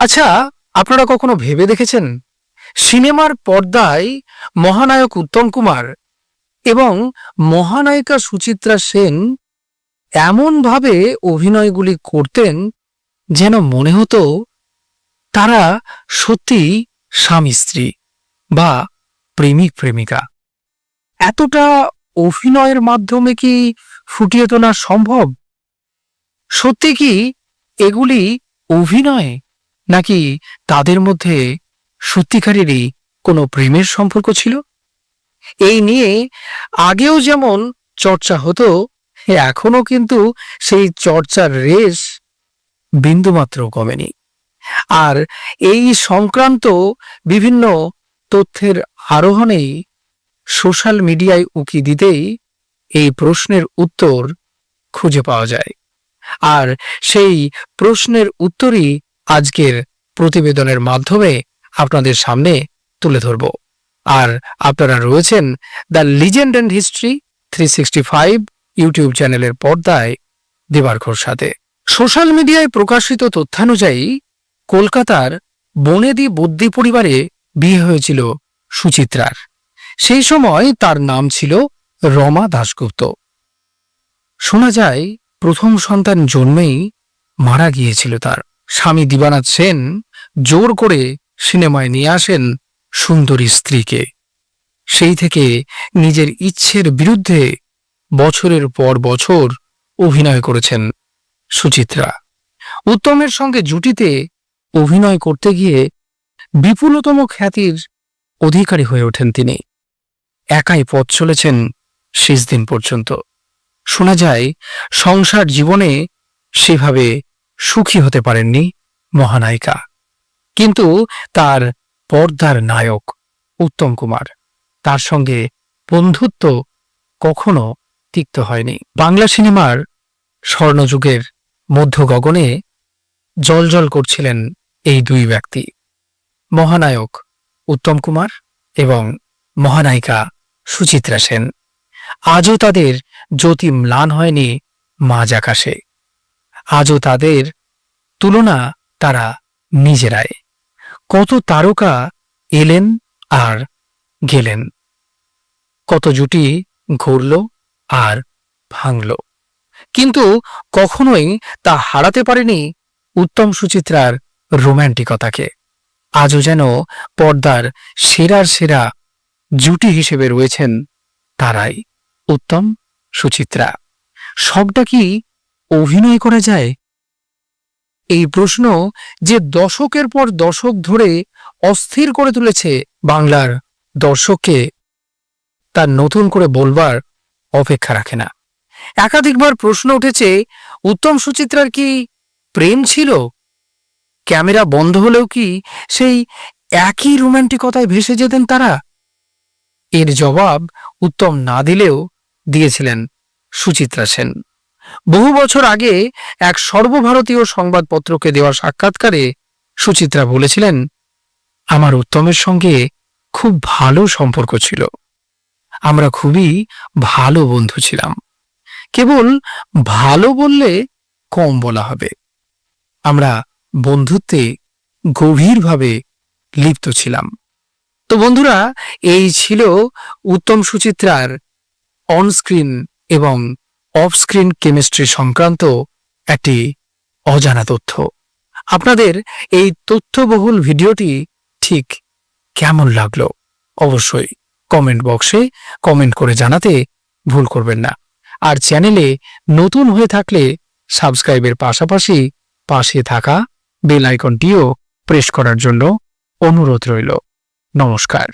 আচ্ছা আপনারা কখনো ভেবে দেখেছেন? সিনেমার পর্দায় মহানায়ক উত্তম কুমার এবং মহানায়িকা সুচিত্রা সেন এমনভাবে অভিনয়গুলি করতেন যেন মনে হতো তারা সত্যি স্বামী স্ত্রী বা প্রেমিক প্রেমিকা। এতটা অভিনয়ের মাধ্যমে কি ফুটিয়ে তোলা সম্ভব? সত্যি কি এগুলি অভিনয়? নাকি তাদের মধ্যে সত্যিকারেরই কোনো প্রেমের সম্পর্ক ছিল? এই নিয়ে আগেও যেমন চর্চা হতো এখনও কিন্তু সেই চর্চার রেশ বিন্দুমাত্র কমেনি। আর এই সংক্রান্ত বিভিন্ন তথ্যের আরোহণেই সোশ্যাল মিডিয়ায় উকি দিতেই এই প্রশ্নের উত্তর খুঁজে পাওয়া যায়। আর সেই প্রশ্নের উত্তরই আজকের প্রতিবেদনের মাধ্যমে আপনাদের সামনে তুলে ধরব। আর আপনারা রয়েছেন the legend and history three sixty five YouTube চ্যানেলের পর্দায় দেবার্ঘর সাথে। সোশ্যাল মিডিয়ায় প্রকাশিত তথ্যানুযায়ী কলকাতার বনেদি বুদ্ধি পরিবারে বিয়ে হয়েছিল সুচিত্রার। সেই সময় তার নাম ছিল রমা দাশগুপ্ত। শোনা যায়, প্রথম সন্তান জন্মেই মারা গিয়েছিল তার। স্বামী দিবানাথ সেন জোর করে সিনেমায় নিয়ে আসেন সুন্দরী স্ত্রীকে। সেই থেকে নিজের ইচ্ছের বিরুদ্ধে বছরের পর বছর অভিনয় করেছেন সুচিত্রা। উত্তমের সঙ্গে জুটিতে অভিনয় করতে গিয়ে বিপুলতম খ্যাতির অধিকারী হয়ে ওঠেন তিনি। একাই পথ চলেছেন শেষ দিন পর্যন্ত। শোনা যায়, সংসার জীবনে সেভাবে সুখী হতে পারেননি মহানায়িকা। কিন্তু তার পর্দার নায়ক উত্তম কুমার, তার সঙ্গে বন্ধুত্ব কখনো তিক্ত হয়নি। বাংলা সিনেমার স্বর্ণযুগের মধ্য গগনে জলজল করছিলেন এই দুই ব্যক্তি, মহানায়ক উত্তম কুমার এবং মহানায়িকা সুচিত্রা সেন। আজও তাদের জ্যোতি ম্লান হয়নি মাঝ আকাশে। আজও তাদের তুলনা তারা নিজেরাই। কত তারকা এলেন আর গেলেন। কত জুটি ঘুরল আর ভাঙল। কিন্তু কখনোই তা হারাতে পারেনি উত্তম সুচিত্রার রোম্যান্টিকতাকে। আজও যেন পর্দার সেরার সেরা জুটি হিসেবে রয়েছেন তারাই, উত্তম সুচিত্রা। সবটা কি অভিনয় করা যায়? এই প্রশ্ন যে দশকের পর দশক ধরে অস্থির করে তুলেছে বাংলার দর্শককে তার নতুন করে বলবার অপেক্ষা রাখে না। একাধিকবার প্রশ্ন উঠেছে, উত্তম সুচিত্রার কি প্রেম ছিল? ক্যামেরা বন্ধ হলেও কি সেই একই রোম্যান্টিকতায় ভেসে যেতেন তারা? এর জবাব উত্তম না দিলেও দিয়েছিলেন সুচিত্রা সেন। বহু বছর আগে এক সর্বভারতীয় সংবাদপত্রকে দেওয়া সাক্ষাৎকারে সুচিত্রা বলেছিলেন, আমার উত্তমের সঙ্গে খুব ভালো সম্পর্ক ছিল। আমরা খুবই ভালো বন্ধু ছিলাম। কেবল ভালো বললে কম বলা হবে। আমরা বন্ধুত্বে গভীরভাবে লিপ্ত ছিলাম। তো বন্ধুরা, এই ছিল উত্তম সুচিত্রার অনস্ক্রিন এবং অফ স্ক্রিন কেমিস্ট্রি সংক্রান্ত একটি অজানা তথ্য। আপনাদের এই তথ্যবহুল ভিডিওটি ঠিক কেমন লাগল অবশ্যই কমেন্ট বক্সে কমেন্ট করে জানাতে ভুল করবেন না। আর চ্যানেলে নতুন হয়ে থাকলে সাবস্ক্রাইবের পাশাপাশি পাশে থাকা বেল আইকনটিও প্রেস করার জন্য অনুরোধ রইল। নমস্কার।